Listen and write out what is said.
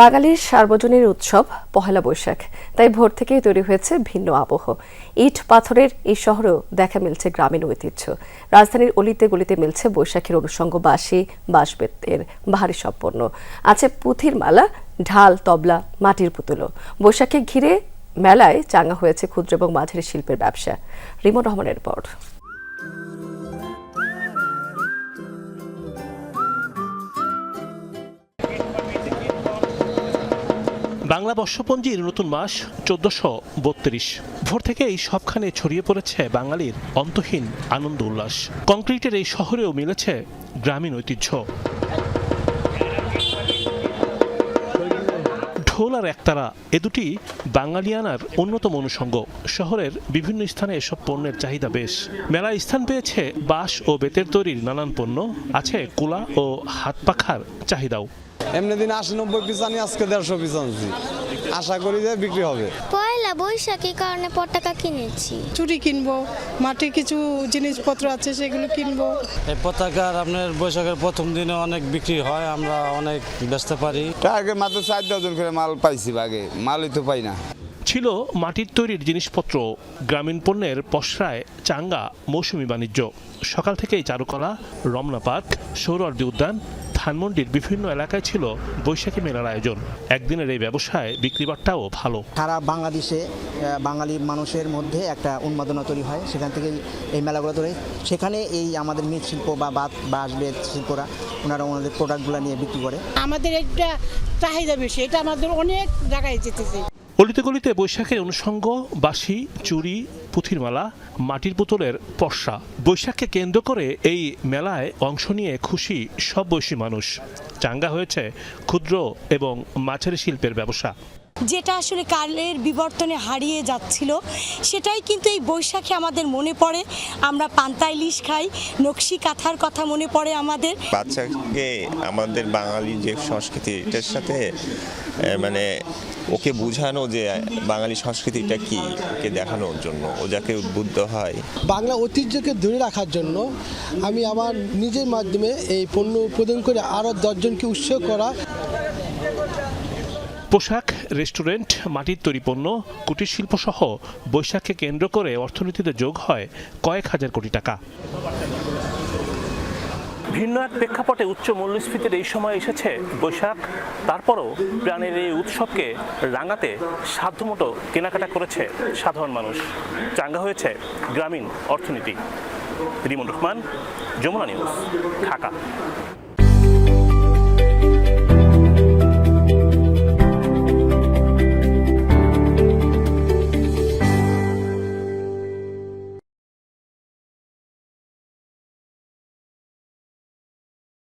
বাঙালির সার্বজনীন উৎসব পহেলা বৈশাখ। তাই ভোর থেকেই তৈরি হয়েছে ভিন্ন আবহ। ইট পাথরের এই শহরেও দেখা মিলছে গ্রামীণ ঐতিহ্য। রাজধানীর অলিতে গলিতে মিলছে বৈশাখের অনুষঙ্গ বাঁশি, বাঁশবেতের ভারী সম্পন্ন। আছে পুঁথির মালা, ঢাল, তবলা, মাটির পুতুলো বৈশাখকে ঘিরে মেলায় চাঙ্গা হয়েছে ক্ষুদ্র এবং মাঝারি শিল্পের ব্যবসা। রিমন রহমানের রিপোর্ট। বাংলা বর্ষপঞ্জির নতুন মাস চোদ্দশো বত্রিশ। ভোর থেকে এই সবখানে ছড়িয়ে পড়েছে বাঙালির অন্তহীন আনন্দ উল্লাস। কংক্রিটের এই শহরেও মিলেছে গ্রামীণ ঐতিহ্য। ঢোল আর একতারা, এ দুটি বাঙালিয়ানার অন্যতম অনুষঙ্গ। শহরের বিভিন্ন স্থানে এসব পণ্যের চাহিদা বেশ। মেলায় স্থান পেয়েছে বাঁশ ও বেতের তৈরির নানান পণ্য, আছে কুলা ও হাত পাখার চাহিদাও। এমনি দিন আশি নব্বই পিস আনি আজকে দেড়শো পিস আনছি। আশা করি যে বিক্রি হবে। পয়লা বৈশাখী কারণে পটাকা কিনেছি। চুরি কিনবো মাটির কিছু জিনিসপত্র আছে সেগুলো কিনবো। এই পতাকার আপনার বৈশাখের প্রথম দিনে অনেক বিক্রি হয় আমরা অনেক বেচতে পারি। আগে মাত্র চার ডজন করে মাল পাইছি আগে মালই তো পাই না। ছিল মাটির তৈরির জিনিসপত্র গ্রামীণ পণ্যের পসরায় চাঙ্গা মৌসুমি বাণিজ্য। সকাল থেকেই চারুকলা রমনা পার্ক সৌরর্দি উদ্যান ধানমন্ডির বিভিন্ন এলাকায় ছিল বৈশাখী মেলার আয়োজন। একদিনের এই ব্যবসায় বিক্রিবারটাও ভালো। সারা বাংলাদেশে বাঙালি মানুষের মধ্যে একটা উন্মাদনা তৈরি হয় সেখান থেকে এই মেলাগুলো তৈরি। সেখানে এই আমাদের মৃৎশিল্প বা বাত বাঁশ বেত শিল্পরা ওনারা ওনাদের প্রোডাক্টগুলো নিয়ে বিক্রি করে। আমাদের একটা চাহিদা বেশি এটা আমাদের অনেক জায়গায় যেতেছে। অলিতে গলিতে বৈশাখের অনুষঙ্গ, বাঁশি, চুরি, পুঁথির মেলা, মাটির পুতুলের পর্ষা বৈশাখকে কেন্দ্র করে এই মেলায় অংশ নিয়ে খুশি সব বয়সী মানুষ। চাঙ্গা হয়েছে ক্ষুদ্র এবং মাছের শিল্পের ব্যবসা। যেটা আসলে কালের বিবর্তনে হারিয়ে যাচ্ছিল সেটাই কিন্তু এই বৈশাখে আমাদের মনে পড়ে। আমরা পান্তা ইলিশ খাই নকশি কাঁথার কথা মনে পড়ে আমাদের। বাচ্চাকে আমাদের বাঙালি যে সংস্কৃতি এটার সাথে মানে ওকে বোঝানো যে বাঙালি সংস্কৃতিটা কি ওকে দেখানোর জন্য ও যাকে উদ্বুদ্ধ হয়। বাংলা ঐতিহ্যকে ধরে রাখার জন্য আমি আমার নিজের মাধ্যমে এই পণ্য উৎপাদন করে আরও দশজনকে উৎসাহ করা পোশাক রেস্টুরেন্ট, মাটির তৈরি পণ্য, কুটির শিল্প সহ বৈশাখকে কেন্দ্র করে অর্থনীতিতে যোগ হয় কয়েক হাজার কোটি টাকা। ভিন্ন এক প্রেক্ষাপটে উচ্চ মূল্যস্ফীতির এই সময় এসেছে বৈশাখ। তারপরও প্রাণের এই উৎসবকে রাঙাতে সাধ্যমতো কেনাকাটা করেছে সাধারণ মানুষ। চাঙ্গা হয়েছে গ্রামীণ অর্থনীতি। রিমন রহমান, যমুনা নিউজ, ঢাকা।